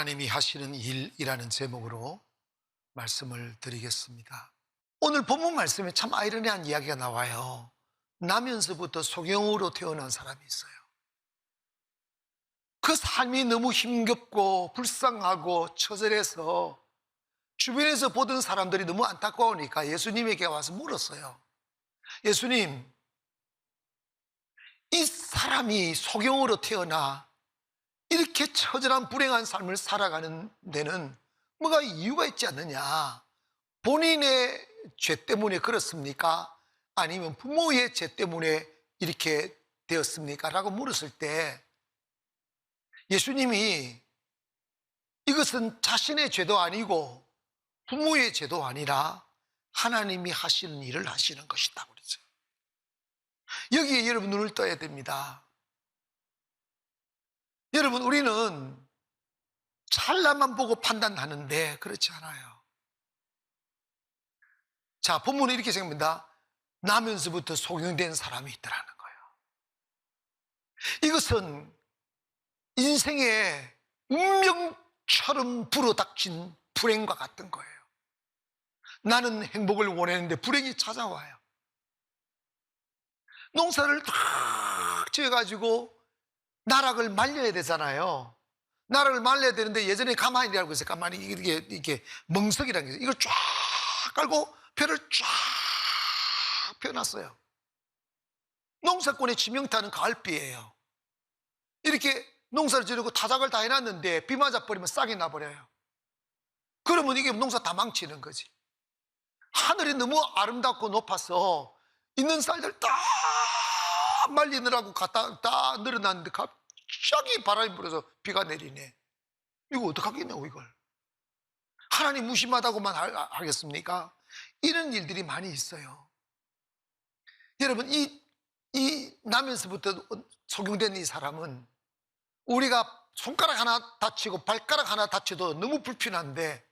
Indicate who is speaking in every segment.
Speaker 1: 하나님이 하시는 일이라는 제목으로 말씀을 드리겠습니다. 오늘 본문 말씀에 참 아이러니한 이야기가 나와요. 나면서부터 소경으로 태어난 사람이 있어요. 그 삶이 너무 힘겹고 불쌍하고 처절해서 주변에서 보던 사람들이 너무 안타까우니까 예수님에게 와서 물었어요. 예수님, 이 사람이 소경으로 태어나 이렇게 처절한 불행한 삶을 살아가는 데는 뭐가 이유가 있지 않느냐? 본인의 죄 때문에 그렇습니까? 아니면 부모의 죄 때문에 이렇게 되었습니까? 라고 물었을 때 예수님이 이것은 자신의 죄도 아니고 부모의 죄도 아니라 하나님이 하시는 일을 하시는 것이다. 그러죠. 여기에 여러분 눈을 떠야 됩니다. 여러분, 우리는 찰나만 보고 판단하는데 그렇지 않아요. 자, 본문은 이렇게 생각합니다. 나면서부터 소경된 사람이 있더라는 거예요. 이것은 인생의 운명처럼 불어닥친 불행과 같은 거예요. 나는 행복을 원했는데 불행이 찾아와요. 농사를 탁 지어가지고 나락을 말려야 되잖아요. 나락을 말려야 되는데 예전에 가만히 일하고 있어요. 가만히 이게, 이게 멍석이라는 게. 이걸 쫙 깔고 벼를 쫙 펴놨어요. 농사꾼의 지명타는 가을비예요. 이렇게 농사를 지르고 타작을 다 해놨는데 비 맞아버리면 싹이 나버려요. 그러면 이게 농사 다 망치는 거지. 하늘이 너무 아름답고 높아서 있는 쌀들 다 말리느라고 갖다 다 늘어났는데 갑 자기 바람이 불어서 비가 내리네. 이거 어떡하겠냐고 이걸. 하나님 무심하다고만 하- 하겠습니까? 이런 일들이 많이 있어요. 여러분 이, 이 나면서부터 적용된 이 사람은 우리가 손가락 하나 다치고 발가락 하나 다쳐도 너무 불편한데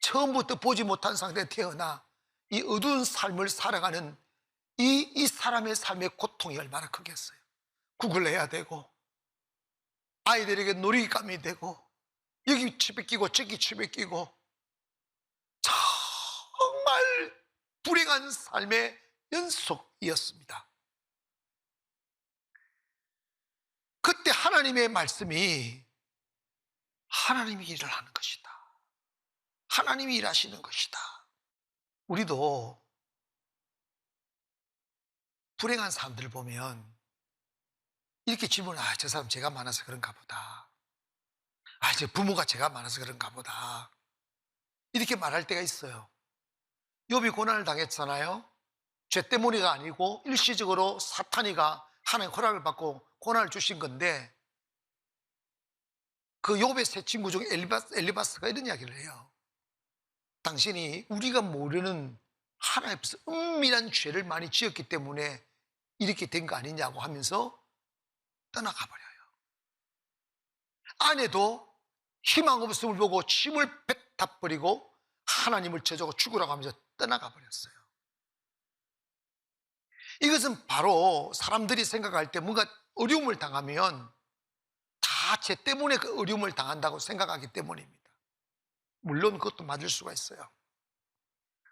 Speaker 1: 처음부터 보지 못한 상태에 태어나 이 어두운 삶을 살아가는 이, 이 사람의 삶의 고통이 얼마나 크겠어요. 구글 해야 되고, 아이들에게 놀이감이 되고, 여기 칩에 끼고, 저기 칩에 끼고, 정말 불행한 삶의 연속이었습니다. 그때 하나님의 말씀이 하나님이 일을 하는 것이다. 하나님이 일하시는 것이다. 우리도 불행한 사람들을 보면 이렇게 질문, 아, 저 사람 죄가 많아서 그런가 보다. 아, 저 부모가 죄가 많아서 그런가 보다. 이렇게 말할 때가 있어요. 욥이 고난을 당했잖아요. 죄 때문이가 아니고 일시적으로 사탄이가 하나님 허락을 받고 고난을 주신 건데 그 욥의 세 친구 중에 엘리바스, 엘리바스가 이런 이야기를 해요. 당신이 우리가 모르는 하나님 앞에서 은밀한 죄를 많이 지었기 때문에 이렇게 된 거 아니냐고 하면서 떠나가 버려요. 아내도 희망 없음을 보고 침을 뱉어버리고 하나님을 저주고 죽으라고 하면서 떠나가 버렸어요. 이것은 바로 사람들이 생각할 때 뭔가 어려움을 당하면 다 죄 때문에 그 어려움을 당한다고 생각하기 때문입니다. 물론 그것도 맞을 수가 있어요.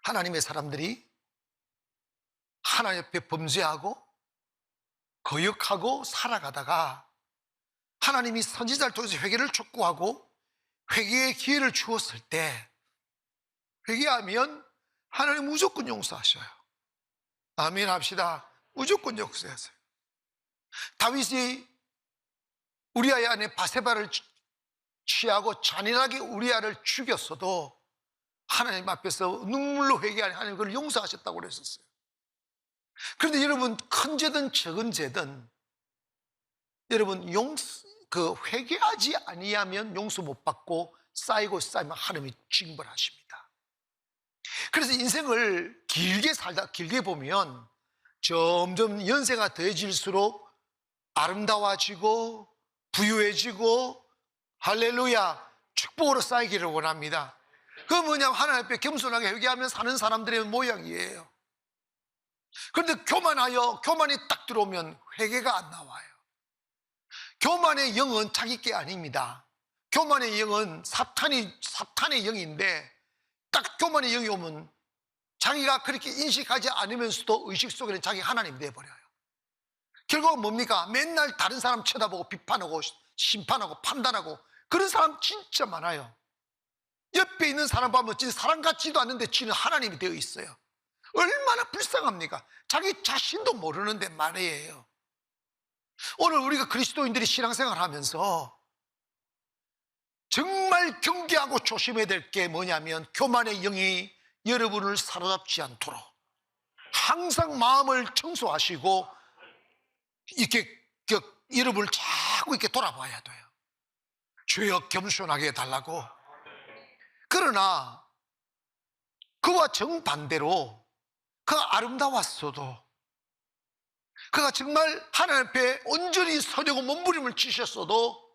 Speaker 1: 하나님의 사람들이 하나님 앞에 범죄하고 거역하고 살아가다가 하나님이 선지자를 통해서 회개를 촉구하고 회개의 기회를 주었을 때 회개하면 하나님 무조건 용서하셔요. 아멘 합시다. 무조건 용서하세요. 다윗이 우리아의 아내 바세바를 취하고 잔인하게 우리아를 죽였어도 하나님 앞에서 눈물로 회개하니 하나님 그걸 용서하셨다고 그랬었어요. 그런데 여러분 큰 죄든 적은 죄든 여러분 용서 그 회개하지 아니하면 용서 못 받고 쌓이고 쌓이면 하나님이 징벌하십니다. 그래서 인생을 길게 살다 길게 보면 점점 연세가 더해질수록 아름다워지고 부유해지고 할렐루야 축복으로 쌓이기를 원합니다. 그 뭐냐면 하나님 앞에 겸손하게 회개하면 사는 사람들의 모양이에요. 그런데 교만하여 교만이 딱 들어오면 회개가 안 나와요. 교만의 영은 자기 게 아닙니다. 교만의 영은 사탄이 사탄의 영인데 딱 교만의 영이 오면 자기가 그렇게 인식하지 않으면서도 의식 속에는 자기 하나님이 돼 버려요. 결국은 뭡니까? 맨날 다른 사람 쳐다보고 비판하고 심판하고 판단하고 그런 사람 진짜 많아요. 옆에 있는 사람 보면 진짜 사람 같지도 않는데 지는 하나님이 되어 있어요. 얼마나 불쌍합니까? 자기 자신도 모르는데 말이에요. 오늘 우리가 그리스도인들이 신앙생활 하면서 정말 경계하고 조심해야 될 게 뭐냐면 교만의 영이 여러분을 사로잡지 않도록 항상 마음을 청소하시고 이렇게 그, 여러분을 자꾸 이렇게 돌아봐야 돼요. 주여 겸손하게 해달라고. 그러나 그와 정반대로 그가 아름다웠어도 그가 정말 하나님 앞에 온전히 서려고 몸부림을 치셨어도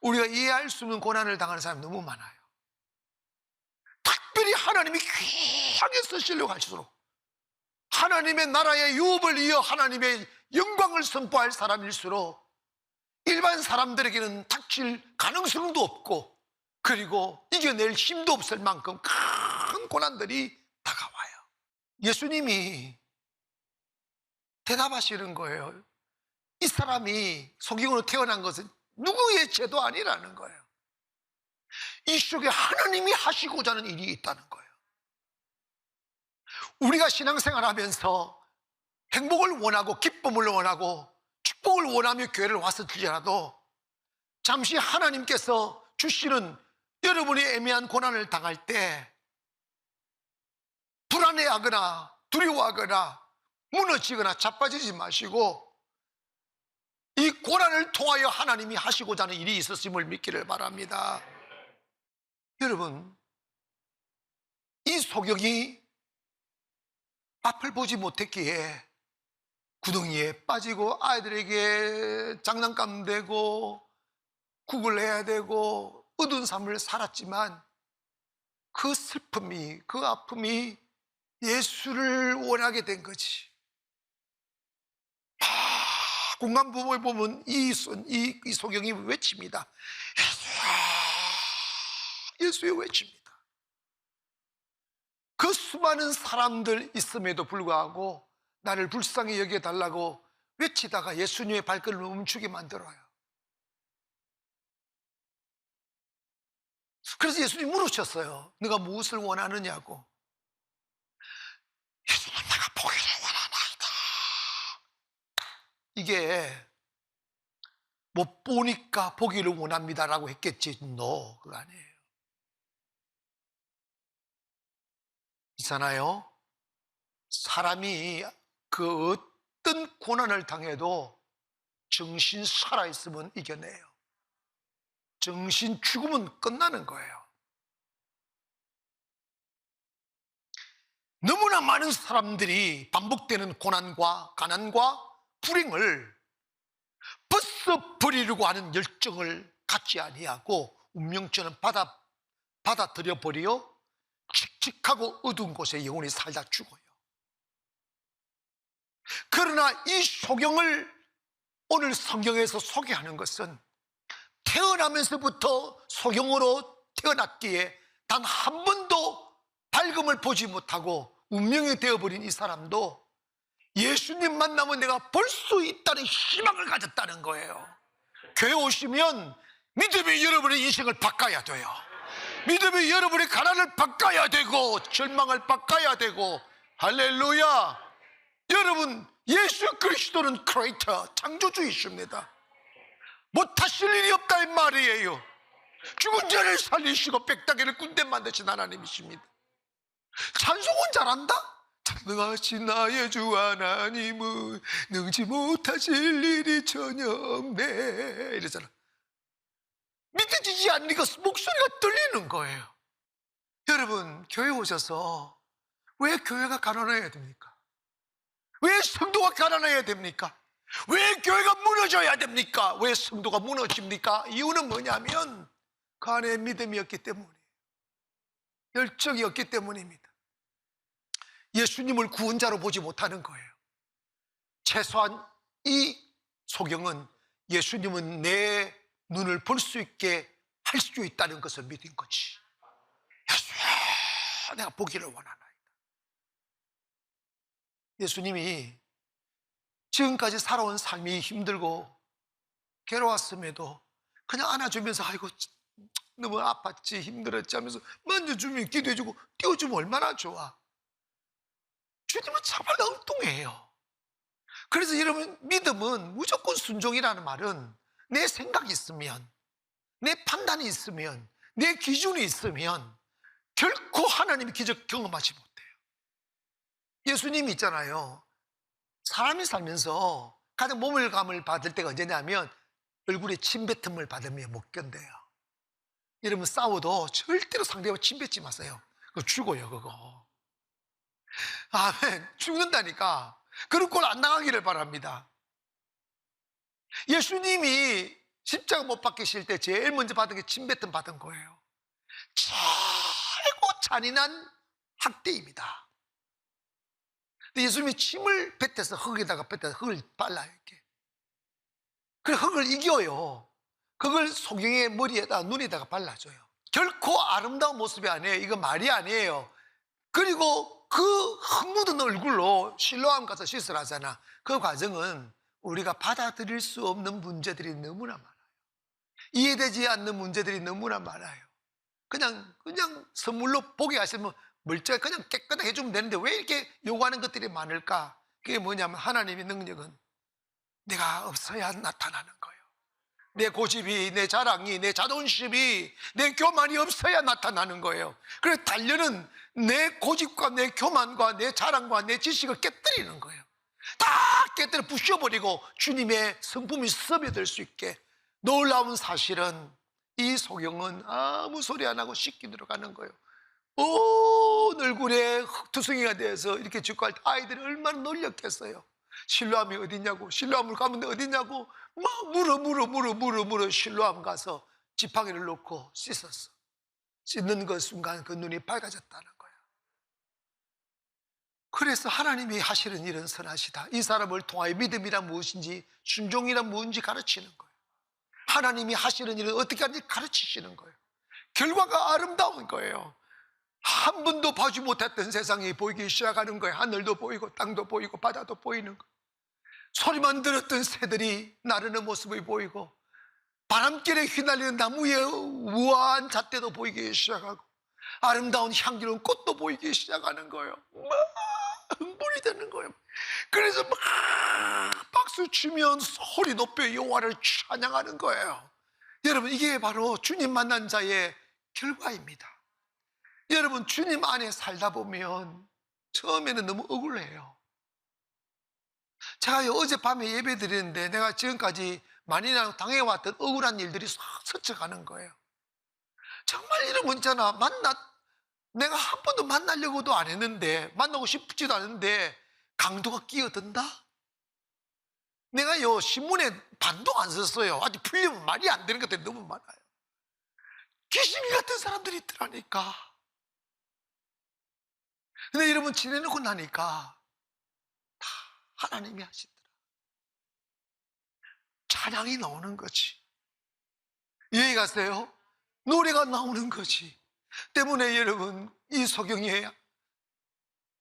Speaker 1: 우리가 이해할 수 없는 고난을 당하는 사람이 너무 많아요. 특별히 하나님이 귀하게 쓰시려고 할수록 하나님의 나라의 유업을 이어 하나님의 영광을 선포할 사람일수록 일반 사람들에게는 닥칠 가능성도 없고 그리고 이겨낼 힘도 없을 만큼 큰 고난들이. 예수님이 대답하시는 거예요. 이 사람이 성경으로 태어난 것은 누구의 죄도 아니라는 거예요. 이 속에 하나님이 하시고자 하는 일이 있다는 거예요. 우리가 신앙생활 하면서 행복을 원하고 기쁨을 원하고 축복을 원하며 교회를 왔을지라도 잠시 하나님께서 주시는 여러분이 애매한 고난을 당할 때 불안해하거나 두려워하거나 무너지거나 자빠지지 마시고 이 고난을 통하여 하나님이 하시고자 하는 일이 있었음을 믿기를 바랍니다. 여러분, 이 소경이 앞을 보지 못했기에 구덩이에 빠지고 아이들에게 장난감 되고 국을 해야 되고 어두운 삶을 살았지만 그 슬픔이 그 아픔이 예수를 원하게 된 거지. 아, 공간부모에 보면 이, 손- 이, 이 소경이 외칩니다. 예수의 외칩니다. 그 수많은 사람들 있음에도 불구하고 나를 불쌍히 여겨달라고 외치다가 예수님의 발걸음을 멈추게 만들어요. 그래서 예수님 물으셨어요. 네가 무엇을 원하느냐고. 예수님 내가 보기를 원하나이다. 이게 못 보니까 보기를 원합니다라고 했겠지. 너 그거 아니에요. 있잖아요. 사람이 그 어떤 고난을 당해도 정신 살아있으면 이겨내요. 정신 죽으면 끝나는 거예요. 너무나 많은 사람들이 반복되는 고난과 가난과 불행을 벗어 버리려고 하는 열정을 갖지 아니하고 운명처럼 받아, 받아들여 버려 칙칙하고 어두운 곳에 영혼이 살다 죽어요. 그러나 이 소경을 오늘 성경에서 소개하는 것은 태어나면서부터 소경으로 태어났기에 단 한 번도 밝음을 보지 못하고 운명이 되어버린 이 사람도 예수님 만나면 내가 볼 수 있다는 희망을 가졌다는 거예요. 교회 오시면 믿음이 여러분의 인생을 바꿔야 돼요. 믿음이 여러분의 가난을 바꿔야 되고 절망을 바꿔야 되고 할렐루야. 여러분 예수 그리스도는 크레이터 창조주이십니다. 못하실 일이 없다 이 말이에요. 죽은 자를 살리시고 빽다기를 군대 만드신 하나님이십니다. 찬송은 잘한다? 찬송하신 나의 주 하나님은 능지 못하실 일이 전혀 없네 이러잖아 믿어지지 않으니까 목소리가 떨리는 거예요 여러분 교회 오셔서 왜 교회가 가난해야 됩니까? 왜 성도가 가난해야 됩니까? 왜 교회가 무너져야 됩니까? 왜 성도가 무너집니까? 이유는 뭐냐면 그 안에 믿음이 없기 때문이에요 열정이 없기 때문입니다 예수님을 구원자로 보지 못하는 거예요. 최소한 이 소경은 예수님은 내 눈을 볼 수 있게 할 수 있다는 것을 믿은 거지. 예수야, 내가 보기를 원하나이다. 예수님이 지금까지 살아온 삶이 힘들고 괴로웠음에도 그냥 안아주면서 아이고 너무 아팠지 힘들었지 하면서 만져주면 기도해주고 띄워주면 얼마나 좋아. 주님은 정말 엉뚱해요. 그래서 여러분 믿음은 무조건 순종이라는 말은 내 생각이 있으면 내 판단이 있으면 내 기준이 있으면 결코 하나님의 기적 경험하지 못해요. 예수님이 있잖아요. 사람이 살면서 가장 모멸감을 받을 때가 언제냐면 얼굴에 침뱉음을 받으면 못 견뎌요. 여러분 싸워도 절대로 상대와 침뱉지 마세요. 그거 죽어요, 그거. 아멘. 죽는다니까. 그런 꼴 안 당하기를 바랍니다. 예수님이 십자가 못 박히실 때 제일 먼저 받은 게 침뱉음 받은 거예요. 최고 잔인한 학대입니다. 근데 예수님이 침을 뱉어서 흙에다가 뱉어서 흙을 발라요, 이렇게. 그 흙을 이겨요. 그걸 소경의 머리에다 눈에다가 발라줘요. 결코 아름다운 모습이 아니에요. 이거 말이 아니에요. 그리고 그 흙 묻은 얼굴로 실로암 가서 씻으라 하잖아. 그 과정은 우리가 받아들일 수 없는 문제들이 너무나 많아요. 이해되지 않는 문제들이 너무나 많아요. 그냥, 그냥 선물로 보게 하시면 멀쩡히 그냥 깨끗하게 해주면 되는데 왜 이렇게 요구하는 것들이 많을까? 그게 뭐냐면 하나님의 능력은 내가 없어야 나타나는 거예요. 내 고집이, 내 자랑이, 내 자존심이, 내 교만이 없어야 나타나는 거예요. 그래서 단련은 내 고집과 내 교만과 내 자랑과 내 지식을 깨뜨리는 거예요. 다 깨뜨려 부셔버리고 주님의 성품이 스며들 수 있게 놀라운 사실은 이 소경은 아무 소리 안 하고 씻기 들어가는 거예요. 온 얼굴에 투성이가 돼서 이렇게 짓고 할 때 아이들이 얼마나 놀렸겠어요. 실로암이 어디냐고, 실로암을 가면 어디냐고, 막 물어, 물어, 물어, 물어, 물어, 실로암 가서 지팡이를 놓고 씻었어. 씻는 그 순간 그 눈이 밝아졌다는. 그래서 하나님이 하시는 일은 선하시다. 이 사람을 통하여 믿음이란 무엇인지, 순종이란 무엇인지 가르치는 거예요. 하나님이 하시는 일은 어떻게 하는지 가르치시는 거예요. 결과가 아름다운 거예요. 한 번도 봐지 못했던 세상이 보이기 시작하는 거예요. 하늘도 보이고 땅도 보이고 바다도 보이는 거예요. 소리만 들었던 새들이 나르는 모습이 보이고 바람길에 휘날리는 나무의 우아한 잣대도 보이기 시작하고 아름다운 향기로운 꽃도 보이기 시작하는 거예요. 막 흥분이 되는 거예요. 그래서 막 박수 치면 소리 높여 여호와를 찬양하는 거예요. 여러분 이게 바로 주님 만난 자의 결과입니다. 여러분 주님 안에 살다 보면 처음에는 너무 억울해요. 제가 어젯밤에 예배 드리는데 내가 지금까지 많이나 당해왔던 억울한 일들이 싹 스쳐가는 거예요. 정말 이런 문자나 만나 내가 한 번도 만나려고도 안 했는데 만나고 싶지도 않은데 강도가 끼어든다? 내가 요 신문에 반도 안 썼어요. 아직 풀리면 말이 안 되는 것들이 너무 많아요. 귀신 같은 사람들이 있더라니까. 근데 여러분 지내놓고 나니까 다 하나님이 하시더라. 찬양이 나오는 거지. 여기 가세요. 노래가 나오는 거지. 때문에 여러분 이 소경이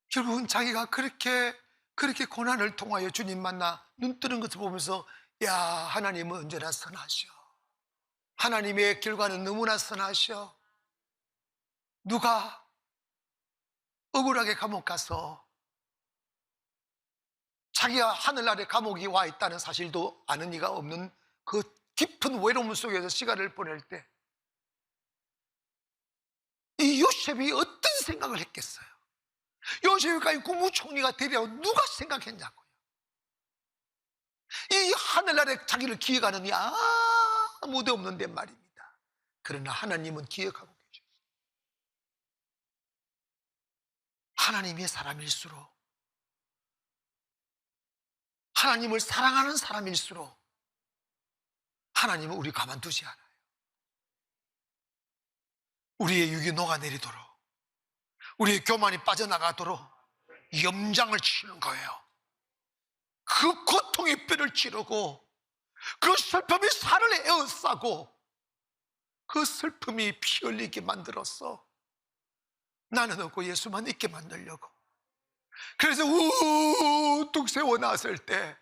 Speaker 1: 결국은 자기가 그렇게 그렇게 고난을 통하여 주님 만나 눈 뜨는 것을 보면서 야 하나님은 언제나 선하셔. 하나님의 결과는 너무나 선하셔. 누가 억울하게 감옥 가서 자기가 하늘나라에 감옥이 와 있다는 사실도 아는 이가 없는 그 깊은 외로움 속에서 시간을 보낼 때 이 요셉이 어떤 생각을 했겠어요? 요셉이 국무총리가 되리라고 누가 생각했냐고요? 이 하늘나라에 자기를 기억하는 이 아무도 없는데 말입니다. 그러나 하나님은 기억하고 계셔요. 하나님의 사람일수록 하나님을 사랑하는 사람일수록 하나님은 우리 가만두지 않아요. 우리의 육이 녹아내리도록 우리의 교만이 빠져나가도록 염장을 치는 거예요. 그 고통의 뼈를 찌르고 그 슬픔이 살을 에어싸고 그 슬픔이 피 흘리게 만들었어. 나는 없고 예수만 있게 만들려고. 그래서 우뚝 세워 놨을 때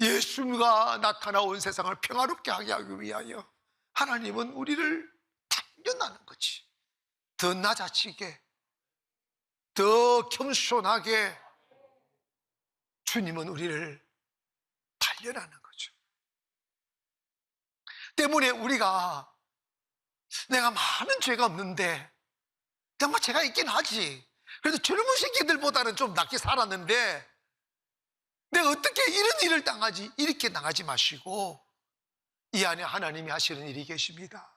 Speaker 1: 예수가 나타나온 세상을 평화롭게 하게 하기 위하여 하나님은 우리를 단련하는 거지. 더 낮아지게, 더 겸손하게 주님은 우리를 단련하는 거죠. 때문에 우리가 내가 많은 죄가 없는데 정말 죄가 있긴 하지. 그래도 젊은 새끼들보다는 좀 낫게 살았는데 내가 어떻게 이런 일을 당하지? 이렇게 당하지 마시고 이 안에 하나님이 하시는 일이 계십니다.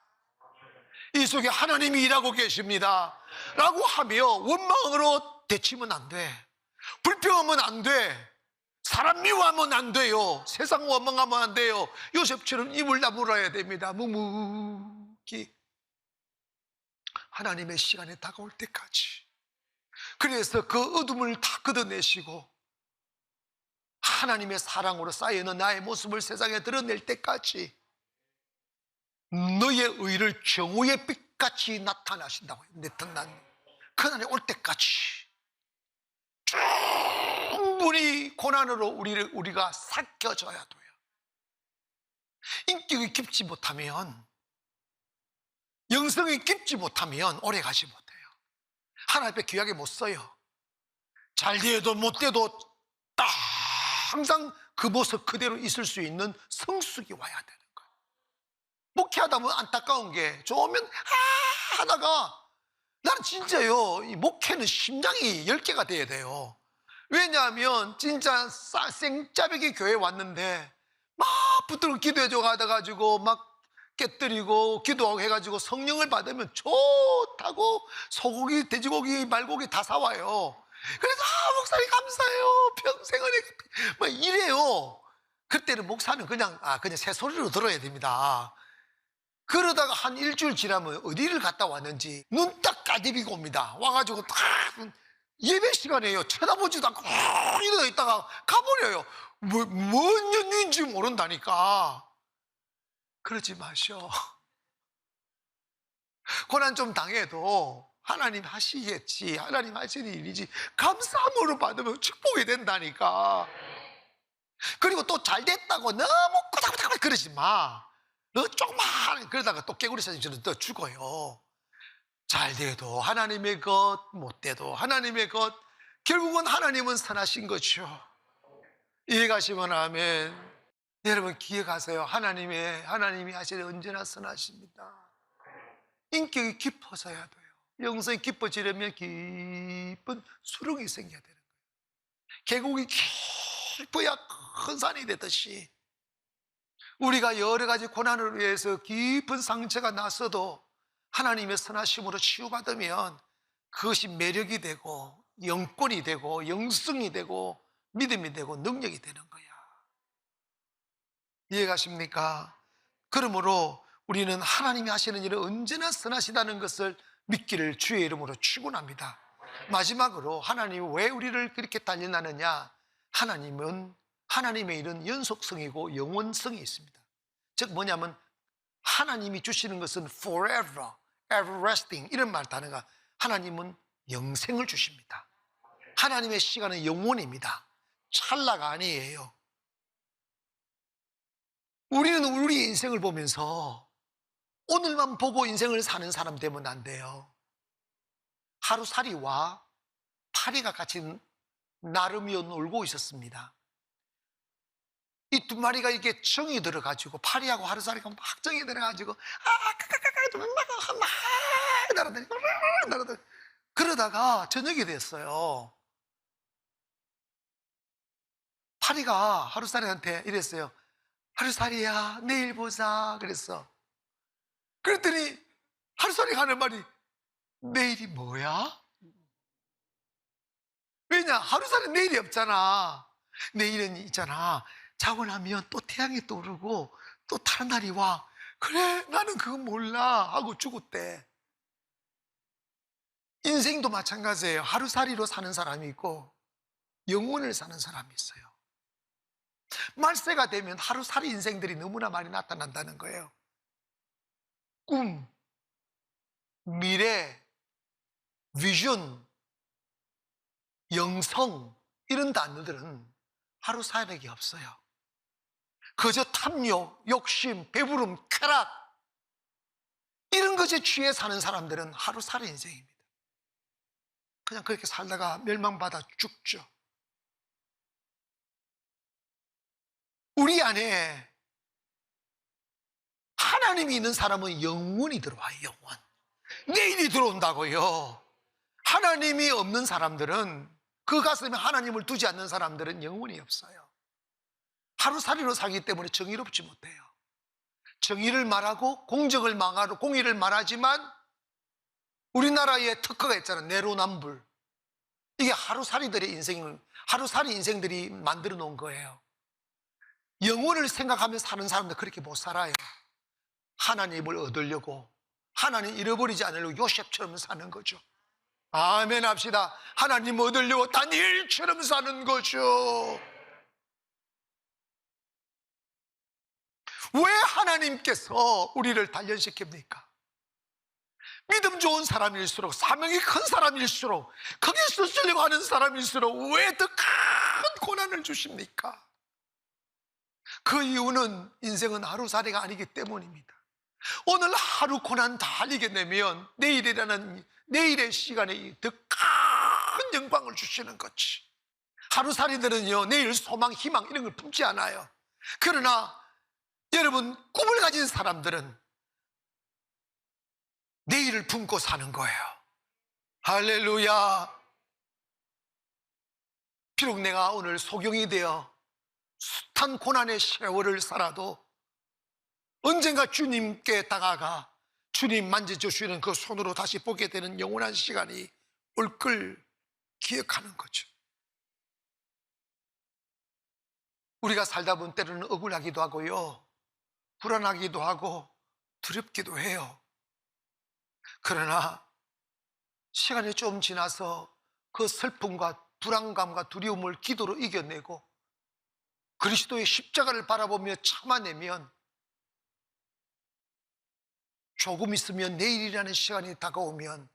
Speaker 1: 이 속에 하나님이 일하고 계십니다. 라고 하며 원망으로 대치면 안 돼. 불평하면 안 돼. 사람 미워하면 안 돼요. 세상 원망하면 안 돼요. 요셉처럼 입을 다물어야 됩니다. 묵묵히. 하나님의 시간에 다가올 때까지. 그래서 그 어둠을 다 걷어내시고 하나님의 사랑으로 쌓여있는 나의 모습을 세상에 드러낼 때까지 너의 의를 정오의 빛같이 나타나신다고요. 나타난 그날이 올 때까지 충분히 고난으로 우리를 우리가 삭혀져야 돼요. 인격이 깊지 못하면 영성이 깊지 못하면 오래 가지 못해요. 하나님 앞에 귀하게 못 써요. 잘 돼도 못 돼도 딱 항상 그 모습 그대로 있을 수 있는 성숙이 와야 되 는 거예요. 목회하다 보면 안타까운 게 좋으면 아 하다가 나는 진짜요. 이 목회는 심장이 10개가 돼야 돼요. 왜냐하면 진짜 싸- 생짜배기 교회 왔는데 막 붙들고 기도해 줘 가가지고 막 깨뜨리고 기도하고 해가지고 성령을 받으면 좋다고 소고기, 돼지고기, 말고기 다 사와요. 그래서 아 목사님 감사해요. 평생 은혜 막 이래요. 그때는 목사는 그냥 아 그냥 새 소리로 들어야 됩니다. 그러다가 한 일주일 지나면 어디를 갔다 왔는지 눈 딱 까디비고 옵니다. 와가지고 딱 예배 시간에요. 쳐다보지도 않고 막 이러다 있다가 가버려요. 뭐, 뭔 연유인지 모른다니까. 그러지 마셔. 고난 좀 당해도 하나님 하시겠지. 하나님 하시는 일이지. 감사함으로 받으면 축복이 된다니까. 그리고 또 잘 됐다고 너무 꾸닥꾸닥 그러지 마. 너 조금만 그러다가 또 깨구리 사진처럼 또 죽어요. 잘 돼도 하나님의 것, 못 돼도 하나님의 것. 결국은 하나님은 선하신 거죠. 이해가시면 아멘. 여러분 기억하세요. 하나님의 하나님이 하시는 언제나 선하십니다. 인격이 깊어져야 돼요. 영성이 깊어지려면 깊은 수렁이 생겨야 되는 거예요. 계곡이 깊어야 큰 산이 되듯이 우리가 여러 가지 고난을 위해서 깊은 상처가 났어도 하나님의 선하심으로 치유받으면 그것이 매력이 되고 영권이 되고 영성이 되고 믿음이 되고 능력이 되는 거야. 이해가십니까? 그러므로 우리는 하나님이 하시는 일을 언제나 선하시다는 것을 믿기를 주의 이름으로 축원합니다. 마지막으로 하나님이 왜 우리를 그렇게 단련하느냐? 하나님은 하나님의 일은 연속성이고 영원성이 있습니다. 즉 뭐냐면 하나님이 주시는 것은 forever, everlasting 이런 말 단어가 하나님은 영생을 주십니다. 하나님의 시간은 영원입니다. 찰나가 아니에요. 우리는 우리 인생을 보면서 오늘만 보고 인생을 사는 사람 되면 안 돼요. 하루살이와 파리가 같이 나름이어 놀고 있었습니다. 이 두 마리가 이렇게 정이 들어가지고 파리하고 하루살이가 막 정이 들어가지고 아 까까까까 막 날아다니고 날아다니고 그러다가 저녁이 됐어요. 파리가 하루살이한테 이랬어요. 하루살이야 내일 보자 그랬어. 그랬더니 하루살이가 하는 말이 내일이 뭐야? 왜냐 하루살이 내일이 없잖아. 내일은 있잖아. 자고 나면 또 태양이 떠오르고 또 다른 날이 와. 그래 나는 그거 몰라 하고 죽었대. 인생도 마찬가지예요. 하루살이로 사는 사람이 있고 영혼을 사는 사람이 있어요. 말세가 되면 하루살이 인생들이 너무나 많이 나타난다는 거예요. 꿈, 미래, 비전, 영성 이런 단어들은 하루 사력이 없어요. 그저 탐욕, 욕심, 배부름, 쾌락 이런 것에 취해 사는 사람들은 하루 살이 인생입니다. 그냥 그렇게 살다가 멸망받아 죽죠. 우리 안에 하나님이 있는 사람은 영원히 들어와요, 영원. 내일이 들어온다고요. 하나님이 없는 사람들은 그 가슴에 하나님을 두지 않는 사람들은 영원히 없어요. 하루살이로 살기 때문에 정의롭지 못해요. 정의를 말하고 공정을 망하고 공의를 말하지만 우리나라의 특허가 있잖아요. 내로남불. 이게 하루살이들의 인생을 하루살이 인생들이 만들어 놓은 거예요. 영혼을 생각하며 사는 사람들 그렇게 못 살아요. 하나님을 얻으려고 하나님 잃어버리지 않으려고 요셉처럼 사는 거죠. 아멘 합시다. 하나님 얻으려고 다니엘처럼 사는 거죠. 왜 하나님께서 우리를 단련시킵니까? 믿음 좋은 사람일수록 사명이 큰 사람일수록 거기서 쓰려고 하는 사람일수록 왜 더 큰 고난을 주십니까? 그 이유는 인생은 하루살이가 아니기 때문입니다. 오늘 하루 고난 다 이겨내면 내일이라는 내일의 시간에 더 큰 영광을 주시는 거지. 하루살이들은요 내일 소망, 희망 이런 걸 품지 않아요. 그러나 여러분 꿈을 가진 사람들은 내일을 품고 사는 거예요. 할렐루야. 비록 내가 오늘 소경이 되어 숱한 고난의 세월을 살아도 언젠가 주님께 다가가 주님 만져주시는 그 손으로 다시 보게 되는 영원한 시간이 올 걸 기억하는 거죠. 우리가 살다 보면 때로는 억울하기도 하고요. 불안하기도 하고 두렵기도 해요. 그러나 시간이 좀 지나서 그 슬픔과 불안감과 두려움을 기도로 이겨내고 그리스도의 십자가를 바라보며 참아내면 조금 있으면 내일이라는 시간이 다가오면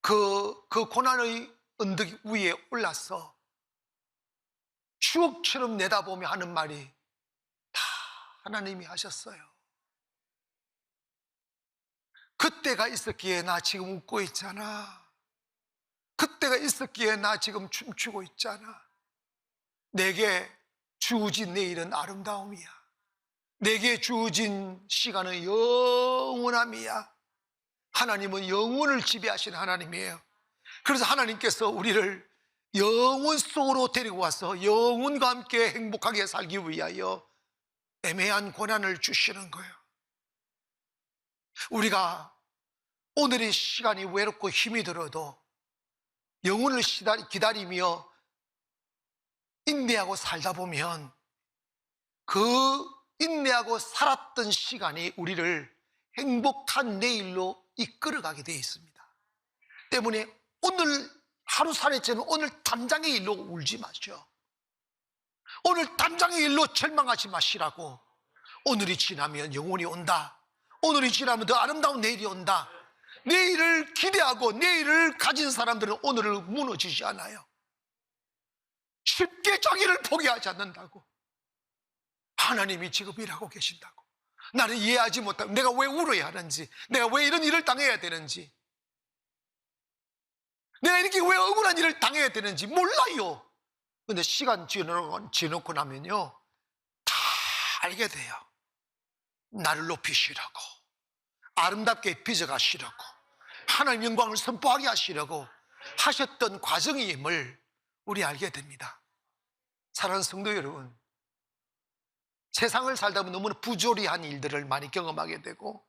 Speaker 1: 그, 그 고난의 언덕 위에 올라서 추억처럼 내다보며 하는 말이 다 하나님이 하셨어요. 그때가 있었기에 나 지금 웃고 있잖아. 그때가 있었기에 나 지금 춤추고 있잖아. 내게 주어진 내일은 아름다움이야. 내게 주어진 시간은 영원함이야. 하나님은 영원을 지배하시는 하나님이에요. 그래서 하나님께서 우리를 영원 속으로 데리고 와서 영원과 함께 행복하게 살기 위하여 애매한 고난을 주시는 거예요. 우리가 오늘의 시간이 외롭고 힘이 들어도 영혼을 기다리며 인내하고 살다 보면 그 인내하고 살았던 시간이 우리를 행복한 내일로 이끌어가게 되어 있습니다. 때문에 오늘 하루 살했지는 오늘 단장의 일로 울지 마시오. 오늘 단장의 일로 절망하지 마시라고. 오늘이 지나면 영혼이 온다. 오늘이 지나면 더 아름다운 내일이 온다. 내일을 기대하고 내일을 가진 사람들은 오늘을 무너지지 않아요. 쉽게 자기를 포기하지 않는다고. 하나님이 지금 일하고 계신다고. 나는 이해하지 못하고 내가 왜 울어야 하는지, 내가 왜 이런 일을 당해야 되는지, 내가 이렇게 왜 억울한 일을 당해야 되는지 몰라요. 근데 시간 지나고, 나면요, 다 알게 돼요. 나를 높이시라고, 아름답게 빚어가시라고, 하나님 영광을 선포하게 하시려고 하셨던 과정임을 우리 알게 됩니다. 사랑하는 성도 여러분, 세상을 살다 보면 너무나 부조리한 일들을 많이 경험하게 되고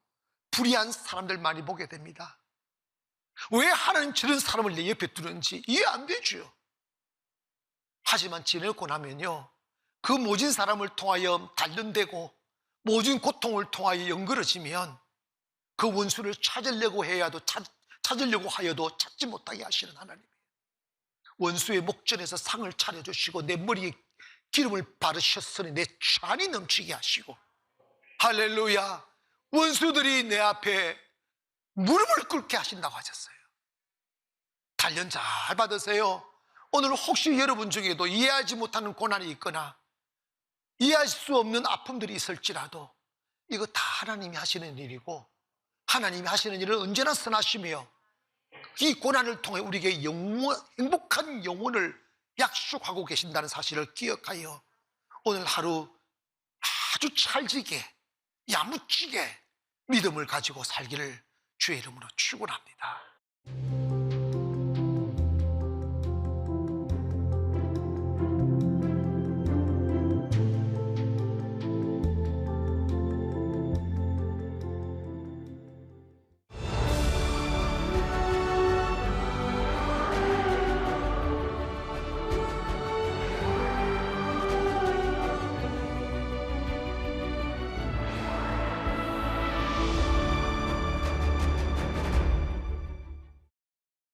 Speaker 1: 불의한 사람들 많이 보게 됩니다. 왜 하나님 저런 사람을 내 옆에 두는지 이해 안 되죠. 하지만 지내고 나면요. 그 모진 사람을 통하여 단련되고 모진 고통을 통하여 연그러지면 그 원수를 찾으려고 해야도 찾, 찾으려고 하여도 찾지 못하게 하시는 하나님이에요. 원수의 목전에서 상을 차려주시고 내 머리에 기름을 바르셨으니 내 찬이 넘치게 하시고 할렐루야 원수들이 내 앞에 무릎을 꿇게 하신다고 하셨어요. 단련 잘 받으세요. 오늘 혹시 여러분 중에도 이해하지 못하는 고난이 있거나 이해할 수 없는 아픔들이 있을지라도 이거 다 하나님이 하시는 일이고 하나님이 하시는 일은 언제나 선하시며 이 고난을 통해 우리에게 영원, 행복한 영혼을 약속하고 계신다는 사실을 기억하여 오늘 하루 아주 찰지게 야무지게 믿음을 가지고 살기를 주의 이름으로 축원합니다.